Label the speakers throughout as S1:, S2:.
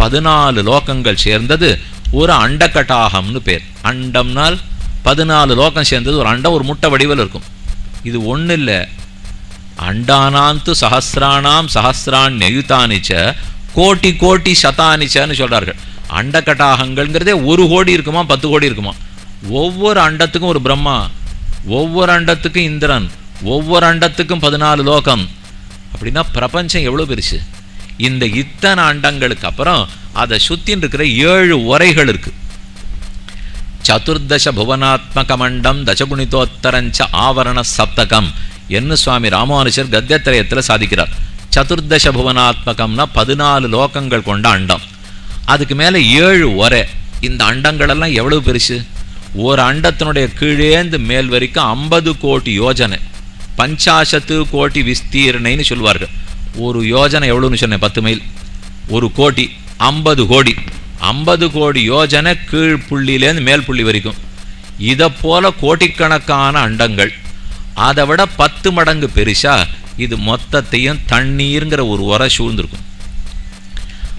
S1: பதினாலு லோகங்கள் சேர்ந்தது ஒரு அண்டக்கட்டாகம்னு பேர். அண்டம்னால் பதினாலு லோகம் சேர்ந்தது ஒரு அண்டம் ஒரு முட்டை வடிவில் இருக்கும். இது ஒன்றும் இல்லை அண்டானாந்து சஹசிராணாம் சஹசிரான் நெயுத்தானிச்ச கோட்டி கோட்டி சதானிச்சன்னு சொல்கிறார்கள் அண்டக்கட்டாகங்கள்ங்கிறதே ஒரு கோடி இருக்குமா பத்து கோடி இருக்குமா? ஒவ்வொரு அண்டத்துக்கும் ஒரு பிரம்மா ஒவ்வொரு அண்டத்துக்கும் இந்திரன் ஒவ்வொரு அண்டத்துக்கும் பதினாலு லோகம். அப்படின்னா பிரபஞ்சம் எவ்வளோ பெருசு? இந்த இத்தனை அண்டங்களுக்கு அப்புறம் அதை சுத்தின்னு இருக்கிற ஏழு உரைகள் இருக்கு. சதுர்தச புவனாத்மக மண்டம் தசகுணிதோத்தரஞ்ச ஆவரண சப்தகம். என்று சுவாமி ராமானுஜர் கத்தியத்திரயத்தில் சாதிக்கிறார். சதுர்தச புவனாத்மகம்னா பதினாலு லோகங்கள் கொண்ட அண்டம். அதுக்கு மேலே ஏழு ஒரே இந்த அண்டங்களெல்லாம் எவ்வளவு பெருசு? ஒரு அண்டத்தினுடைய கீழேந்து மேல் வரைக்கும் ஐம்பது கோடி யோஜனை. பஞ்சாசத்து கோடி விஸ்தீரணைன்னு சொல்வார்கள். ஒரு யோஜனை எவ்வளோன்னு சொன்னேன் பத்து மைல். ஒரு கோடி ஐம்பது கோடி. ஐம்பது கோடி யோஜனை கீழ் புள்ளியிலேருந்து மேல் புள்ளி வரைக்கும். இதை போல கோடிக்கணக்கான அண்டங்கள். அதை விட பத்து மடங்கு பெருசாக இது மொத்தத்தையும் தண்ணீருங்கிற ஒரு உரை சூழ்ந்திருக்கும்.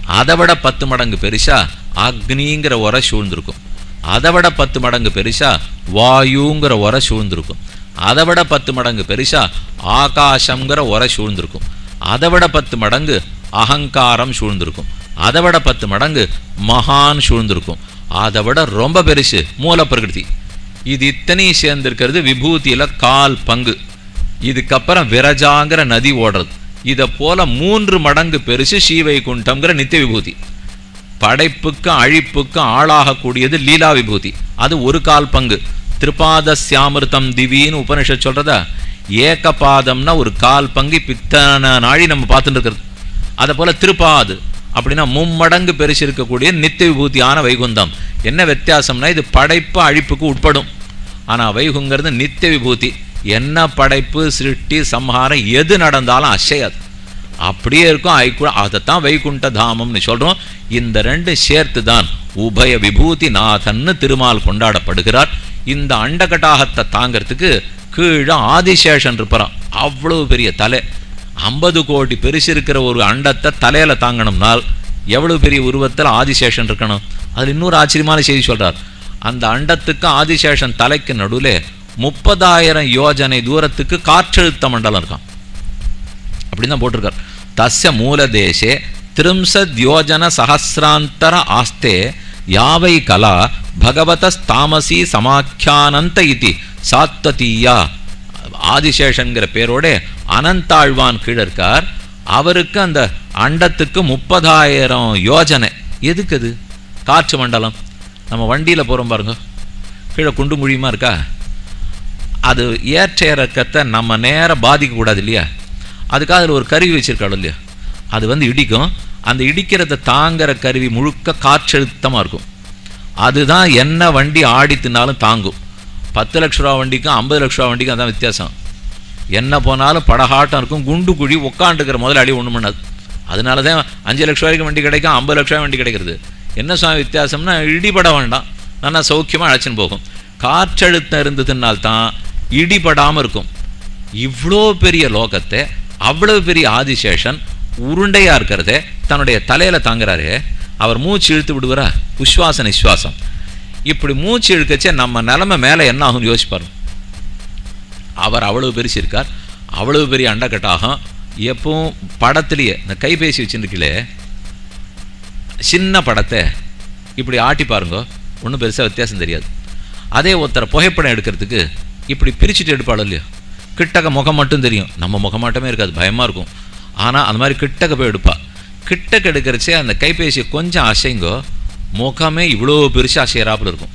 S1: அதை விட பத்து மடங்கு பெருசா அக்னிங்கிற உரை சூழ்ந்திருக்கும். அதை விட பத்து மடங்கு பெருசாக வாயுங்கிற உரை சூழ்ந்திருக்கும். அதை விட பத்து மடங்கு பெருசாக ஆகாசங்கிற உரை சூழ்ந்திருக்கும். அதை விட பத்து மடங்கு அகங்காரம் சூழ்ந்திருக்கும். அதை விட பத்து மடங்கு மகான் சூழ்ந்திருக்கும். அதை விட ரொம்ப பெருசு மூல பிரகிருதி. இது இத்தனையும் சேர்ந்திருக்கிறது விபூதியில் கால் பங்கு. இதுக்கப்புறம் விரஜாங்கிற நதி ஓடுறது. இதை போல மூன்று மடங்கு பெருசு ஸ்ரீவைகுண்டம்ங்கிற நித்திய விபூதி. படைப்புக்கும் அழிப்புக்கும் ஆளாகக்கூடியது லீலா விபூதி. அது ஒரு கால் பங்கு. திரிபாத சியாமிருத்தம் திவின்னு உபனிஷத் சொல்கிறதா ஏகபாதம்னா ஒரு கால் பங்கு இப்ப நாழி நம்ம பார்த்துட்டு இருக்கிறது. அதை போல் திருப்பாது. அப்படின்னா மும்மடங்கு பெருசு இருக்கக்கூடிய நித்திய விபூதியான வைகுந்தம். என்ன வித்தியாசம்னா இது படைப்பு அழிப்புக்கு உட்படும். ஆனால் வைகுங்கிறது நித்திய விபூதி என்ன படைப்பு சிருஷ்டி சம்ஹாரம் எது நடந்தாலும் அசையாது. அப்படியே இருக்கும் ஐக்கு அதைத்தான் வைகுண்ட தாமம்னு சொல்கிறோம் இந்த ரெண்டு சேர்த்து தான் உபய விபூதி நாதன்னு திருமால் கொண்டாடப்படுகிறார். இந்த அண்டகட்டாகத்தை தாங்கிறதுக்கு கீழே ஆதிசேஷன் இருப்பாராம். அவ்வளவு பெரிய தலை. ஐம்பது கோடி பெருசு இருக்கிற ஒரு அண்டத்தை தலையில் தாங்கணும்னால் எவ்வளவு பெரிய உருவத்தில் ஆதிசேஷன் இருக்கணும்? அதில் இன்னொரு ஆச்சரியமான செய்தி சொல்கிறார் அந்த அண்டத்துக்கு ஆதிசேஷன் தலைக்கு நடுவில் முப்பதாயிரம் யோஜனை தூரத்துக்கு காற்றழுத்த மண்டலம் இருக்கான் அப்படின்னு தான் போட்டிருக்கார். தஸ்ய மூலதேசே திரிம்சத் யோஜன சஹசிராந்தர ஆஸ்தே யாவை கலா பகவதஸ்தாமசி சமாக்கியானந்த இதி. சாத்ததீயா. ஆதிசேஷன்கிற பேரோட அனந்தாழ்வான் கீழே இருக்கார் அவருக்கு அந்த அண்டத்துக்கு முப்பதாயிரம் யோஜனை. எதுக்கு அது? காற்று மண்டலம். நம்ம வண்டியில் போகிறோம் பாருங்க. கீழே குண்டு முழியுமா இருக்கா? அது ஏற்ற இறக்கத்தை நம்ம நேரம் பாதிக்கக்கூடாது இல்லையா? அதுக்காக அதில் ஒரு கருவி வச்சுருக்காள் இல்லையா? அது வந்து இடிக்கும். அந்த இடிக்கிறத தாங்குற கருவி முழுக்க காற்றழுத்தமாக இருக்கும். அதுதான் என்ன வண்டி ஆடித்துனாலும் தாங்கும். பத்து லட்ச ரூபா வண்டிக்கும் ஐம்பது லட்ச ரூபா வண்டிக்கும் அதான் வித்தியாசம். என்ன போனாலும் படகாட்டம் இருக்கும் குண்டு குழி உட்காந்துக்கிற முதலாளி ஒன்றும் பண்ணாது. அதனால தான் அஞ்சு லட்ச ரூபாய்க்கு வண்டி கிடைக்கும் ஐம்பது லட்ச ரூபாய் வண்டி கிடைக்கிறது. என்ன சுவாமி வித்தியாசம்னா இடிபட வேண்டாம். நல்லா சௌக்கியமாக அழைச்சின்னு போகும். காற்றழுத்தம் இருந்ததுனால்தான் இடிபடாமல் இருக்கும். இவ்வளோ பெரிய லோகத்தை அவ்வளவு பெரிய ஆதிசேஷன் உருண்டையாக இருக்கிறதே தன்னுடைய தலையில் தாங்குறாரு. அவர் மூச்சு இழுத்து விடுவாரா? உஸ்வாச நிஸ்வாசம் இப்படி மூச்சு இழுக்கச்சே நம்ம நிலமை மேலே என்ன ஆகும் யோசிப்பார் அவர் அவ்வளவு பெருசு இருக்கார் அவ்வளவு பெரிய அண்டக்கட்டாகம் எப்பவும் படத்துலேயே இந்த கைபேசி வச்சுருக்கீங்களே சின்ன படத்தை இப்படி ஆட்டி பாருங்க ஒன்றும் பெருசாக வித்தியாசம் தெரியாது. அதே ஒருத்தரை புகைப்படம் எடுக்கிறதுக்கு இப்படி பிரிச்சுட்டு எடுப்பாளோ இல்லையோ? கிட்டக்க முகம் மட்டும் தெரியும். நம்ம முகம் மட்டுமே இருக்காது பயமாக இருக்கும். ஆனால் அந்த மாதிரி கிட்டக்க போய் எடுப்பாள் கிட்டக்க எடுக்கிறச்சே அந்த கைபேசியை கொஞ்சம் அசைங்கோ முகமே இவ்வளோ பெருசாக அசையறாப்புல இருக்கும்.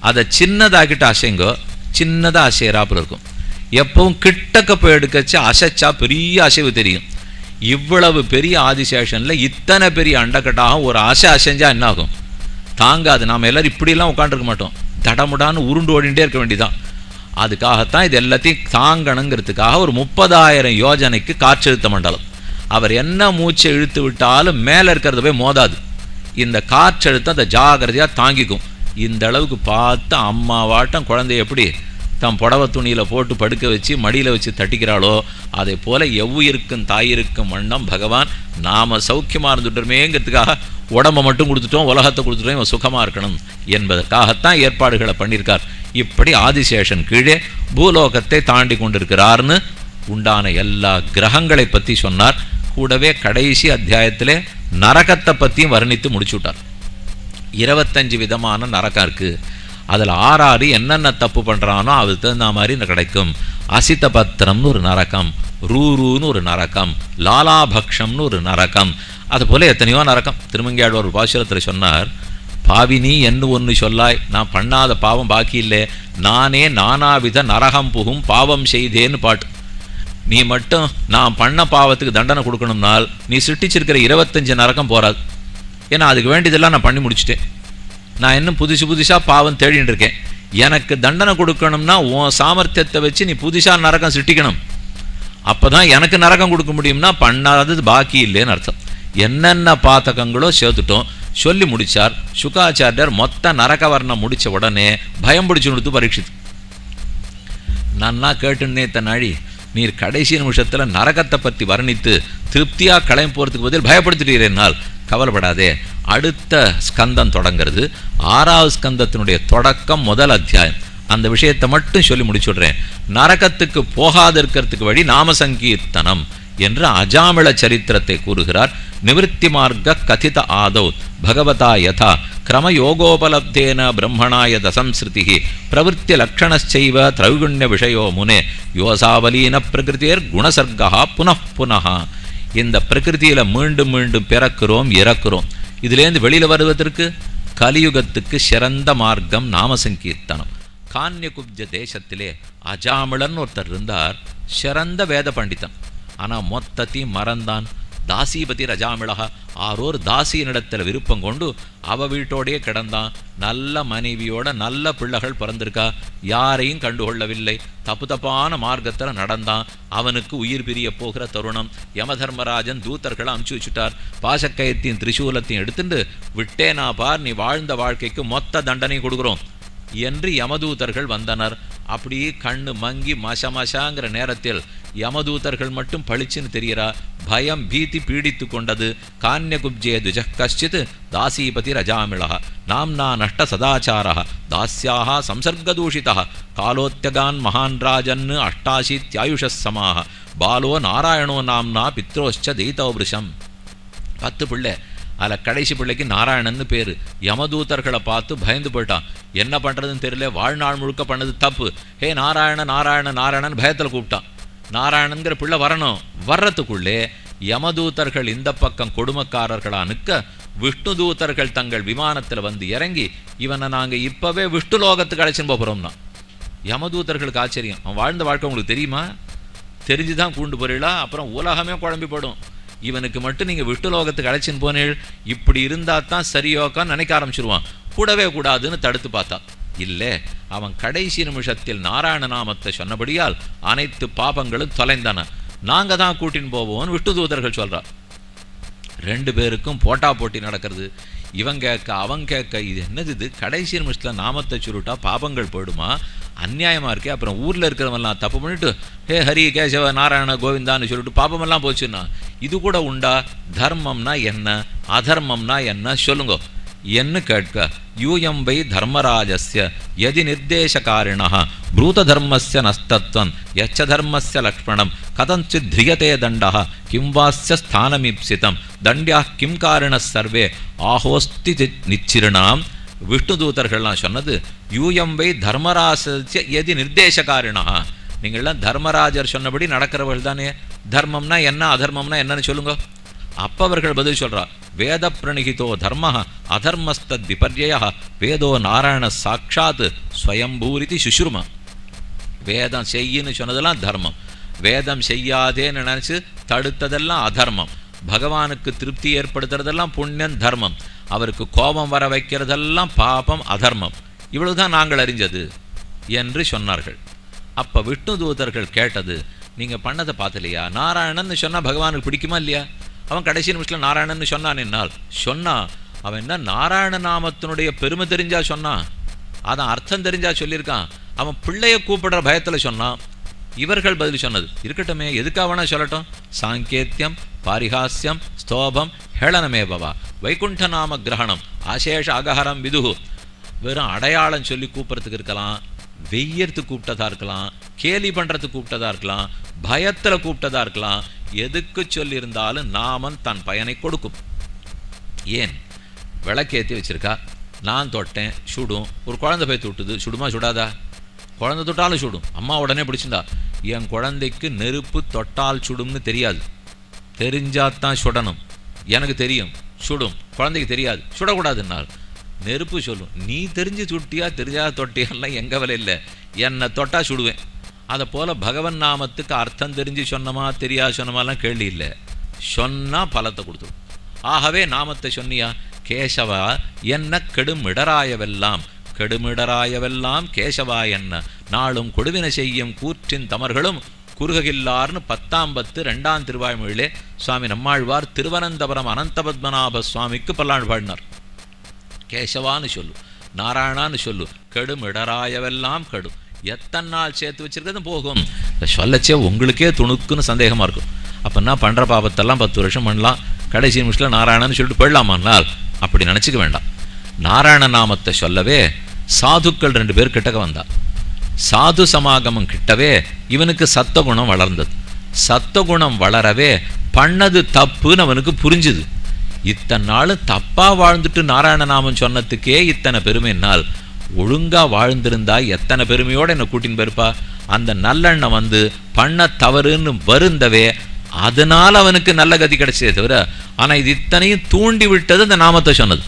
S1: அதை சின்னதாக்கிட்டு அசைங்கோ சின்னதாக அசையறாப்புல இருக்கும். எப்பவும் கிட்டக்க போய் எடுக்கச்சு அசைச்சா பெரிய அசைவு தெரியும். இவ்வளவு பெரிய ஆதிசேஷனில் இத்தனை பெரிய அண்டக்கட்டாக ஒரு அசை அசைஞ்சா என்ன ஆகும் தாங்காது. நாம் எல்லோரும் இப்படிலாம் உட்காந்துருக்க மாட்டோம். தடமுடான்னு உருண்டு ஓடிண்டே இருக்க வேண்டியதான் அதுக்காகத்தான் இது எல்லாத்தையும் தாங்கணுங்கிறதுக்காக ஒரு முப்பதாயிரம் யோஜனைக்கு காற்றழுத்த மண்டலம். அவர் என்ன மூச்சை இழுத்து விட்டாலும் மேலே இருக்கிறத போய் மோதாது. இந்த காற்றழுத்தம் அதை ஜாகிரதையாக தாங்கிக்கும். இந்த அளவுக்கு பார்த்து அம்மா வாட்டம் குழந்தைய எப்படி தம் புடவை துணியில் போட்டு படுக்க வச்சு மடியில் வச்சு தட்டிக்கிறாளோ அதே போல் எவ்வுயிருக்கும் தாயிருக்கும் வண்ணம் பகவான் நாம் சௌக்கியமாக இருந்துட்டுமேங்கிறதுக்காக உடம்பை மட்டும் கொடுத்துட்டோம் உலகத்தை கொடுத்துட்டோம் இவன் சுகமாக இருக்கணும் என்பதற்காகத்தான் ஏற்பாடுகளை பண்ணியிருக்கார். இப்படி ஆதிசேஷன் கீழே பூலோகத்தை தாண்டி கொண்டிருக்கிறார்னு உண்டான எல்லா கிரகங்களை பற்றி சொன்னார். கூடவே கடைசி அத்தியாயத்தில் நரகத்தை பற்றியும் வர்ணித்து முடிச்சுட்டார். இருபத்தஞ்சு விதமான நரகம் இருக்குது அதில் ஆறாறு என்னென்ன தப்பு பண்ணுறானோ அதுக்கு தகுந்த மாதிரி கிடைக்கும். அசித்த பத்திரம்னு ஒரு நரகம் ரூருன்னு ஒரு நரகம் லாலாபக்ஷம்னு ஒரு நரகம். அது போல் எத்தனையோ நரகம். திருமங்கியாழ்வார் ஒரு பாசுரத்தில் சொன்னார் பாவினி என்ன ஒன்று சொல்லாய். நான் பண்ணாத பாவம் பாக்கி இல்லை. நானே நானாவித நரகம் புகும் பாவம் செய்தேன்னு பாட்டு. நீ மட்டும் நான் பண்ண பாவத்துக்கு தண்டனை கொடுக்கணும்னால் நீ சிட்டிச்சிருக்கிற இருபத்தஞ்சு நரக்கம் போகாது ஏன்னா அதுக்கு வேண்டியதெல்லாம் நான் பண்ணி முடிச்சிட்டேன். நான் இன்னும் புதுசு புதுசாக பாவம் தேடின்னு இருக்கேன். எனக்கு தண்டனை கொடுக்கணும்னா உன் சாமர்த்தியத்தை வச்சு நீ புதுசாக நரகம் அப்போ தான் எனக்கு நரகம் கொடுக்க முடியும்னா பண்ணாதது பாக்கி இல்லைன்னு அர்த்தம். என்னென்ன பாத்தகங்களோ சேர்த்துட்டோம். சொல்லி முடிச்சார். சுகாச்சாரியர் மொத்த நரகவர்ணம் முடித்த முடிச்ச உடனே பயம் பிடிச்சு கொடுத்து பரீட்சித்து. நான் கேட்டுன்னே தன்னாழி நீர் கடைசி நிமிஷத்தில் நரகத்தை பற்றி வர்ணித்து திருப்தியாக கிளம்பி போகிறதுக்கு பதில் பயப்படுத்திட்டீர்கள் கவலைப்படாதே. அடுத்த ஸ்கந்தம் தொடங்கிறது. ஆறாவது ஸ்கந்தத்தினுடைய தொடக்கம் முதல் அத்தியாயம். அந்த விஷயத்தை மட்டும் சொல்லி முடிச்சுடுறேன். நரகத்துக்கு போகாது இருக்கிறதுக்கு வழி நாம சங்கீர்த்தனம். என்று அஜாமிள சரித்திரத்தை கூறுகிறார். நிவர்த்தி மார்க்க கதித ஆதௌ பகவதா யதா கிரமயோகோபலப்தேன பிரம்மணாய தசம்ஸ்ருதி பிரவருத்தி லக்ஷணச்சைவ திரைகுண்ய விஷயோ முனே யோசாவலீன பிரகிருதியர் குணசர்கா புனః புனः இந்த பிரகிருதியில மீண்டும் மீண்டும் பிறக்கிறோம் இறக்கிறோம் இதுலேருந்து வெளியில வருவதற்கு கலியுகத்துக்கு சிறந்த மார்க்கம் நாம சங்கீர்த்தனம் கான்யகுப்ஜ தேசத்திலே அஜாமிளன் ஒருத்தர் இருந்தார் சிறந்த வேத பண்டிதன் ஆனா மொத்தத்தையும் மறந்தான். தாசிபதி ரஜாமிளகா ஆரோர் தாசியனிடத்தில் விருப்பம் கொண்டு அவ வீட்டோடையே கிடந்தான். நல்ல மனைவியோட நல்ல பிள்ளைகள் பிறந்திருக்கா? யாரையும் கண்டுகொள்ளவில்லை. தப்பு தப்பான மார்க்கத்தில் நடந்தான். அவனுக்கு உயிர் பிரிய போகிற தருணம். யமதர்மராஜன் தூத்தர்களை அமுச்சு வச்சுட்டார். பாசக்கயத்தையும் திரிசூலத்தையும் எடுத்துட்டு விட்டேனா பார் நீ வாழ்ந்த வாழ்க்கைக்கு மொத்த தண்டனை கொடுக்குறோம் என்று யமதூதர்கள் வந்தனர். அப்படியே கண்ணு மங்கி மசமசாங்கிற நேரத்தில் யமதூதர்கள் மட்டும் பளிச்சுன்னு தெரியறா பயம் பீதி பீடித்து கொண்டது கான்யகுப்ஜே துஜ கஷ்டித் தாசீபதி ரஜாமிளா நாம்னா நஷ்ட சதாச்சாரா தாஸ்யாக சம்சர்கதூஷிதா காலோத்தியகான் மகான் ராஜன் அஷ்டாசீத்யாயுஷ சமாக பாலோ நாராயணோ நாம்னா பித்ரோஷ்ச தெய்தோபிருஷம் பத்து பிள்ளை அதில் கடைசி பிள்ளைக்கு நாராயணன்னு பேர் யமதூதர்களை பார்த்து பயந்து போயிட்டான் என்ன பண்ணுறதுன்னு தெரியல வாழ்நாள் முழுக்க பண்ணது தப்பு ஹே நாராயண நாராயண நாராயணன் பயத்தில் கூப்பிட்டான் நாராயணங்கிற பிள்ளை வரணும். வர்றதுக்குள்ளே யமதூதர்கள் இந்த பக்கம் கொடுமக்காரர்களா நிற்க விஷ்ணு தூதர்கள் தங்கள் விமானத்தில் வந்து இறங்கி இவனை நாங்கள் இப்போவே விஷ்ணு லோகத்துக்கு அழைச்சின்னு போகிறோம்னா யமதூதர்களுக்கு ஆச்சரியம். அவன் வாழ்ந்த வாழ்க்கை உங்களுக்கு தெரியுமா? தெரிஞ்சு தான் கூண்டு போறீங்களா அப்புறம் உலகமே குழம்பி போடும். இவனுக்கு மட்டும் நீங்கள் விஷ்ணு லோகத்துக்கு அழைச்சின்னு போனீள். இப்படி இருந்தால் தான் சரியோக்கான்னு நினைக்க ஆரம்பிச்சிருவான். கூடவே கூடாதுன்னு தடுத்து பார்த்தா இல்லை. அவன் கடைசி நிமிஷத்தில் நாராயண நாமத்தை சொன்னபடியால் அனைத்து பாபங்களும் தொலைந்தன. நாங்க தான் கூட்டின்னு போவோம்னு விஷ்ணு தூதர்கள் சொல்றா ரெண்டு பேருக்கும் போட்டா போட்டி நடக்கிறது. இவன் கேட்க அவன் கேட்க இது என்னது இது? கடைசி நிமிஷத்தில் நாமத்தை சுருட்டா பாபங்கள் போயிடுமா? அந்நியாயமாக இருக்கே. அப்புறம் ஊர்ல இருக்கிறவெல்லாம் தப்பு பண்ணிட்டு ஹே ஹரி கேசவ நாராயண கோவிந்தான்னு சொல்லிட்டு பாபமெல்லாம் போச்சுன்னா இது கூட உண்டா? தர்மம்னா என்ன? அதர்மம்னா என்ன? சொல்லுங்க. என்ன கேட்க யூயம் வை தர்மராஜஸ்ய யதி நிர்தேசகாரிண ப்ரூததர்மஸ்ய நஸ்தத்வம் யச்ச தர்மஸ்ய லக்ஷ்மணம் கதஞ்சித் திரியதே தண்டः கிம் வாஸ்ய ஸ்தானமீப்சிதம் தண்டியா கிம் காரண சர்வே ஆஹோஸ்தி நிச்சிருணாம் விஷ்ணு தூதர்கள்லாம் சொன்னது யூயம் வை தர்மராசஸ்ய எதி நிர்தேசகாரிணா நீங்கள்லாம் தர்மராஜர் சொன்னபடி நடக்கிறவர்கள் தானே தர்மம்னா என்ன அதர்மம்னா என்னன்னு சொல்லுங்க அப்ப அவர்கள் பதில் சொல்றா வேத பிரணிகிதோ தர்ம அதர்மஸ்தத் விபர்ய வேதோ நாராயண சாட்சாத் ஸ்வயம்பூரிதி சுஷ்ருமா. வேதம் செய்யின்னு சொன்னதெல்லாம் தர்மம். வேதம் செய்யாதேன்னு நினைச்சு தடுத்ததெல்லாம் அதர்மம். பகவானுக்கு திருப்தி ஏற்படுத்துறதெல்லாம் புண்ணியம் தர்மம். அவருக்கு கோபம் வர வைக்கிறதெல்லாம் பாபம் அதர்மம். இவ்வளவுதான் நாங்கள் அறிஞ்சது என்று சொன்னார்கள். அப்ப விஷ்ணு தூதர்கள் கேட்டது நீங்க பண்ணதை பார்த்தலையா? நாராயணன்னு சொன்னா பகவானுக்கு பிடிக்குமா இல்லையா? அவன் கடைசி நிமிஷத்தில் நாராயணன்னு சொன்னான் என்னால். சொன்னா அவன் என்ன நாராயண நாமத்தினுடைய பெருமை தெரிஞ்சா சொன்னான் அதான் அர்த்தம் தெரிஞ்சா சொல்லியிருக்கான். அவன் பிள்ளைய கூப்பிடுற பயத்தில் சொன்னான். இவர்கள் பதில் சொன்னது. இருக்கட்டுமே எதுக்காக வேணா சொல்லட்டும்? சாங்கேத்தியம் பாரிகாசியம் ஸ்தோபம் ஹேளனமே பவா வைகுண்ட நாம கிரகணம் ஆசேஷ அகஹரம் விதுகு வெறும் அடையாளம் சொல்லி கூப்பிட்றதுக்கு இருக்கலாம். வெய்யறதுக்கு கூப்பிட்டதா இருக்கலாம் கேலி பண்ணுறதுக்கு கூப்பிட்டதா இருக்கலாம் பயத்தில் கூப்பிட்டதா இருக்கலாம் எதுக்கு சொல்லியிருந்தாலும் நாமன் தன் பயனை கொடுக்கும். ஏன்? விளக்கேற்றி வச்சிருக்கா? நான் தொட்டேன் சுடும். ஒரு குழந்தை போய் தொட்டுது சுடுமா சுடாதா? குழந்தை தொட்டாலும் சுடும். அம்மா உடனே பிடிச்சிருந்தா என் குழந்தைக்கு நெருப்பு தொட்டால் சுடும்னு தெரியாது. தெரிஞ்சாதான் சுடணும். எனக்கு தெரியும். சுடும். குழந்தைக்கு தெரியாது. சுடக்கூடாதுன்னால் நெருப்பு சொல்லும். நீ தெரிஞ்சு சுட்டியா தெரியாத தொட்டியாலாம் எங்க வலை இல்லை. என்னை தொட்டா சுடுவேன். அதை போல பகவன் நாமத்துக்கு அர்த்தம் தெரிஞ்சு சொன்னமா தெரியாது சொன்னமாலாம் கேள்வி இல்லை. சொன்னால் பலத்தை கொடுத்துடும் ஆகவே நாமத்தை சொன்னியா கேசவா என்ன கெடுமிடராயவெல்லாம் கெடுமிடராயவெல்லாம் கேசவா என்ன? நாளும் கொடுவினை செய்யும் கூற்றின் தமர்களும் குறுககில்லார்னு பத்தாம் பத்து ரெண்டாம் திருவாய்மொழியிலே சுவாமி நம்மாழ்வார் திருவனந்தபுரம் அனந்தபத்மநாப சுவாமிக்கு பல்லாண்டு பாடினார் கேசவான்னு சொல்லு நாராயணான்னு சொல்லு கெடும் இடராயவெல்லாம் கெடும். எத்தனை நாள் சேர்த்து வச்சிருக்கிறது போகும். சொல்லச்சே உங்களுக்கே துணுக்குன்னு சந்தேகமாக இருக்கும். அப்போ என்ன பாபத்தெல்லாம் பத்து வருஷம் பண்ணலாம். கடைசி நிமிஷத்தில் நாராயணன்னு சொல்லிட்டு போயிடலாமான்னால் அப்படி நினச்சிக்க வேண்டாம். நாராயண நாமத்தை சொல்லவே சாதுக்கள் ரெண்டு பேர் கிட்டக்க வந்தா. சாது சமாகமம் கிட்டவே இவனுக்கு சத்தகுணம் வளர்ந்தது. சத்தகுணம் வளரவே பண்ணது தப்புன்னு அவனுக்கு புரிஞ்சுது. இத்தனை நாள் தப்பாக வாழ்ந்துட்டு நாராயண நாமம் சொன்னதுக்கே இத்தனை பெருமை. நாள் ஒழுங்காக வாழ்ந்திருந்தா எத்தனை பெருமையோடு என்னை கூட்டின்னு போயிருப்பா? அந்த நல்லெண்ணம் வந்து பண்ண தவறுன்னு வருந்தவே அதனால் அவனுக்கு நல்ல கதி கிடைச்சதே தவிர ஆனால் இது இத்தனையும் தூண்டி விட்டது அந்த நாமத்தை சொன்னது.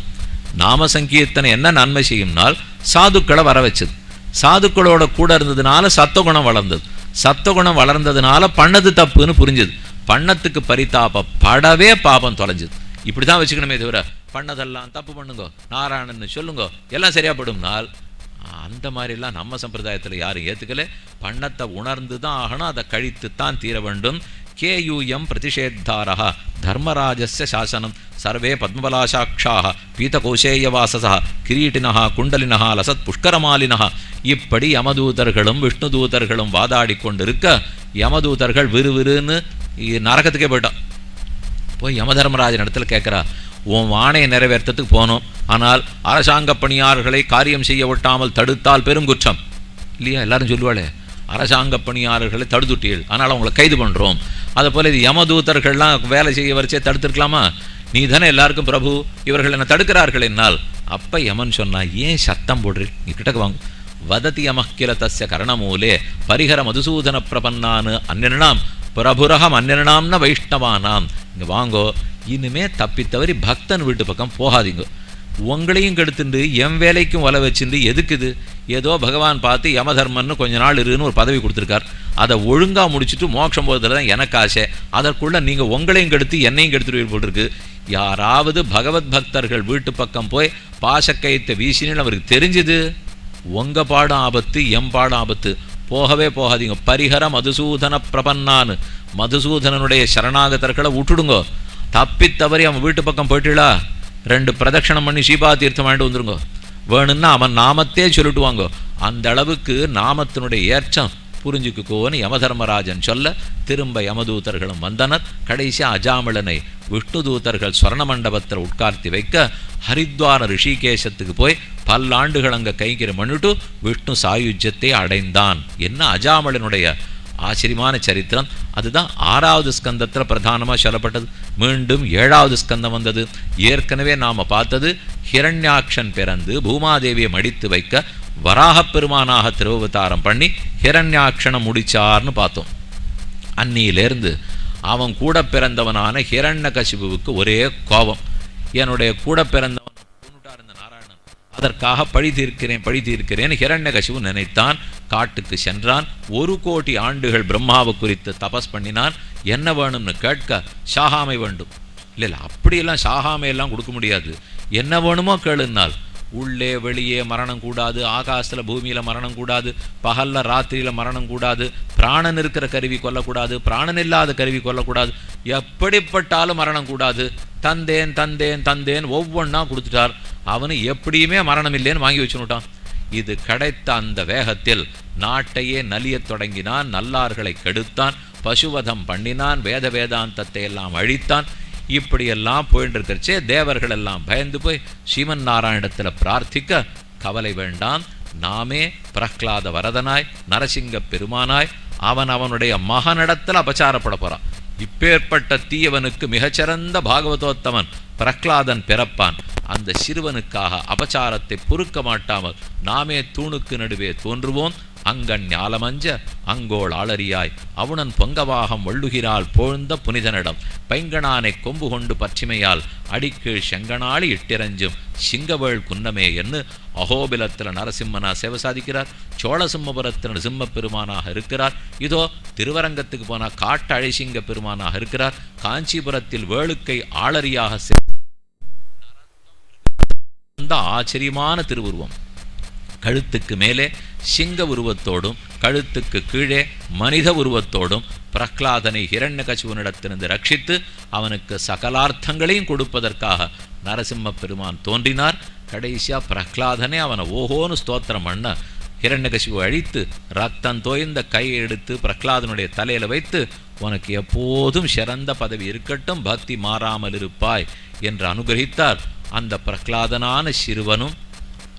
S1: நாம சங்கீர்த்தனை என்ன நன்மை செய்யும்னால் சாதுக்களை வர வச்சது. சாதுக்களோட கூட இருந்ததுனால சத்தகுணம் வளர்ந்தது. சத்தகுணம் வளர்ந்ததுனால பண்ணது தப்புன்னு புரிஞ்சுது. பண்ணத்துக்கு பரிதாப படவே பாபம் தொலைஞ்சுது. இப்படி தான் வச்சுக்கணுமே தவிர பண்ணதெல்லாம் தப்பு பண்ணுங்க நாராயணன்னு சொல்லுங்க எல்லாம் சரியா படும்னால் அந்த மாதிரிலாம் நம்ம சம்பிரதாயத்தில் யாரும் ஏற்றுக்கல பண்ணத்தை உணர்ந்து தான் ஆகணும் அதை கழித்து தான் தீர வேண்டும். கேயூயம் பிரதிஷேத்தாரா தர்மராஜஸ்ய சாசனம் சர்வே பத்மபலாசாட்சாக பீதகோசேயவாசசா கிரீட்டினா குண்டலினா லசத் புஷ்கரமாலினா இப்படி யமதூதர்களும் விஷ்ணு தூதர்களும் வாதாடி கொண்டிருக்க யமதூதர்கள் விறுவிறுன்னு நரகத்துக்கே போயிட்டான் போய் யமதர்மராஜன் இடத்துல கேட்குறா உன் வானையை நிறைவேற்றத்துக்கு போனோம். ஆனால் அரசாங்க பணியாளர்களை காரியம் செய்ய விட்டாமல் தடுத்தால் பெரும் குற்றம். இல்லையா? எல்லாரும் சொல்லுவாளே அரசாங்க பணியாளர்களை தடுத்துட்டீள் ஆனால் அவங்கள கைது பண்ணுறோம் அதை போல இது யமதூதர்கள்லாம் வேலை செய்ய வரைச்சே தடுத்துருக்கலாமா? நீ தானே எல்லாருக்கும் பிரபு. இவர்கள் என்ன தடுக்கிறார்கள் என்னால். அப்போ யமன் சொன்னா ஏன் சத்தம் போடுறீ நீ கிட்டக்கு வாங்க. வததி யமக்கில தஸ்ய கரணமூலே. பரிஹர மதுசூதன பிரபன்னான்னு அந்நிரணாம் பிரபுரகம் அந்நிரணாம்ன வைஷ்ணவானாம். இங்கே வாங்கோ. இனிமே தவறி பக்தன் வீட்டு பக்கம் போகாதீங்க. உங்களையும் கெடுத்துண்டு என் வேலைக்கும் வலை வச்சுண்டு எதுக்குது ஏதோ பகவான் பார்த்து யமதர்மன்னு கொஞ்ச நாள் இருன்னு ஒரு பதவி கொடுத்துருக்கார். அதை ஒழுங்காக முடிச்சுட்டு மோட்சம் போகிறதுல தான் எனக்கு ஆசை. அதற்குள்ளே நீங்கள் உங்களையும் கெடுத்து என்னையும் கெடுத்துருவீர் போட்டிருக்கு யாராவது பகவத் பக்தர்கள் வீட்டு பக்கம் போய் பாசக்கயத்தை வீசினு அவருக்கு தெரிஞ்சுது? உங்கள் பாடம் ஆபத்து எம் பாடம் ஆபத்து. போகவே போகாதீங்க. பரிஹர மதுசூதன பிரபன்னான்னு. மதுசூதனனுடைய சரணாகதர்களை விட்டுடுங்கோ தப்பி தவறி அவன் வீட்டு பக்கம் போயிட்டுலா ரெண்டு பிரதட்சணம் பண்ணி சீபா தீர்த்தம் வாங்கிட்டு வந்துருங்கோ. வேணும்னா அவன் நாமத்தே சொல்லிட்டுவாங்கோ. அந்த அளவுக்கு நாமத்தினுடைய ஏற்றம். புரிஞ்சுக்குக்கோன்னு யமதர்மராஜன் சொல்ல திரும்ப யமதூதர்களும் வந்தனர். கடைசி அஜாமிளனை விஷ்ணு தூதர்கள் ஸ்வர்ண மண்டபத்தில் உட்கார்த்தி வைக்க ஹரித்வார ரிஷிகேசத்துக்கு போய் பல்லாண்டுகள் அங்க கைங்கரம் பண்ணிட்டு விஷ்ணு சாயுஜ்யத்தை அடைந்தான். என்ன அஜாமலனுடைய ஆச்சரியமான சரித்திரம்? அதுதான் ஆறாவது ஸ்கந்தத்தில் பிரதானமாக சொல்லப்பட்டது. மீண்டும் ஏழாவது ஸ்கந்தம் வந்தது. ஏற்கனவே நாம பார்த்தது ஹிரண்யாக்ஷன் பிறந்து பூமாதேவியை மடித்து வைக்க வராகப் பெருமானாக திருவவதாரம் பண்ணி ஹிரண்யாட்சனை முடிச்சார்னு பார்த்தோம். அன்னியிலேருந்து அவன் கூட பிறந்தவனான ஹிரண்ய கசிபுவுக்கு ஒரே கோபம். என்னுடைய கூட பிறந்த அதற்காக பழி தீர்க்கிறேன் பழி தீர்க்கிறேன் ஹிரண்யகசிவு நினைத்தான். காட்டுக்கு சென்றான். ஒரு கோடி ஆண்டுகள் பிரம்மாவை குறித்து தபஸ் பண்ணினான். என்ன வேணும்னு கேட்க சாகாமை வேண்டும். இல்லை இல்லை அப்படியெல்லாம் சாகாமையெல்லாம் கொடுக்க முடியாது. என்ன வேணுமோ கேளுனால் உள்ளே வெளியே மரணம் கூடாது. ஆகாசத்தில் பூமியில் மரணம் கூடாது. பகல்ல ராத்திரியில் மரணம் கூடாது. பிராணன் இருக்கிற கருவி கொல்லக்கூடாது. பிராணன் இல்லாத கருவி கொல்லக்கூடாது. எப்படிப்பட்டாலும் மரணம் கூடாது. தந்தேன் தந்தேன் தந்தேன் ஒவ்வொன்றா கொடுத்துட்டார். அவனு எப்படியுமே மரணம் இல்லைன்னு வாங்கி வச்சுனுட்டான். இது கிடைத்த அந்த வேகத்தில் நாட்டையே நலியத் தொடங்கினான் நல்லார்களை கெடுத்தான் பசுவதம் பண்ணினான் வேத வேதாந்தத்தை எல்லாம் அழித்தான். இப்படியெல்லாம் போயிட்டு இருக்கிறச்சே தேவர்கள் எல்லாம் பயந்து போய் ஸ்ரீமன் நாராயணத்தில் பிரார்த்திக்க கவலை வேண்டாம். நாமே பிரஹ்லாத வரதனாய் நரசிங்க பெருமானாய் அவன் அவனுடைய மகனிடத்தில் அபச்சாரப்பட போகிறான் இப்பேற்பட்ட தீயவனுக்கு மிகச்சிறந்த பாகவதோத்தமன் பிரஹ்லாதன் பிறப்பான். அந்த சிறுவனுக்காக அபச்சாரத்தை பொறுக்க மாட்டாமல் நாமே தூணுக்கு நடுவே தோன்றுவோம். அங்கண் ஞாலமஞ்ச அங்கோள் ஆளறியாய் அவுணன் பொங்கவாகம் வள்ளுகிறாள் போழ்ந்த புனிதனிடம். பைங்கணானை கொம்பு கொண்டு பற்றிமையால் அடிக்கீழ் செங்கனாளி இட்டிரஞ்சும் சிங்கவேள் குன்னமே என்று அகோபிலத்தில் நரசிம்மனா சேவை சாதிக்கிறார். சோழசிம்மபுரத்தில் நரசிம்ம பெருமானாக இருக்கிறார். இதோ திருவரங்கத்துக்கு போனால் காட்டு அழைசிங்க பெருமானாக இருக்கிறார். காஞ்சிபுரத்தில் வேளுக்கை ஆளரியாக சே- அந்த ஆச்சரியமான திருவுருவம். கழுத்துக்கு மேலே சிங்க உருவத்தோடும் கழுத்துக்கு கீழே மனித உருவத்தோடும் பிரஹ்லாதனை ஹிரண்யகசிபுனிடத்திலிருந்து ரட்சித்து அவனுக்கு சகலார்த்தங்களையும் கொடுப்பதற்காக நரசிம்ம பெருமான் தோன்றினார். கடைசியா பிரஹ்லாதனே அவனை ஓஹோன்னு ஸ்தோத்திரம் பண்ண ஹிரண்யகசிபு அழித்து ரத்தம் தோய்ந்த கையை எடுத்து பிரஹ்லாதனுடைய தலையில் வைத்து உனக்கு எப்போதும் சிறந்த பதவி இருக்கட்டும் பக்தி மாறாமல் இருப்பாய் என்று அனுகிரகித்தார். அந்த பிரகலாதனான சிறுவனும்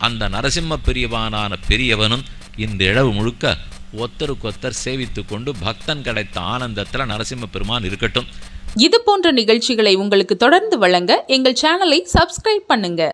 S1: அந்த நரசிம்ம பெரியவானான பெரியவனும் இந்த இழவு முழுக்க ஒத்தருக்கொத்தர் சேவித்து கொண்டு பக்தன் கிடைத்த ஆனந்தத்தில் நரசிம்ம பெருமான் இருக்கட்டும்.
S2: இது போன்ற நிகழ்ச்சிகளை உங்களுக்கு தொடர்ந்து வழங்க எங்கள் சேனலை சப்ஸ்கிரைப் பண்ணுங்க.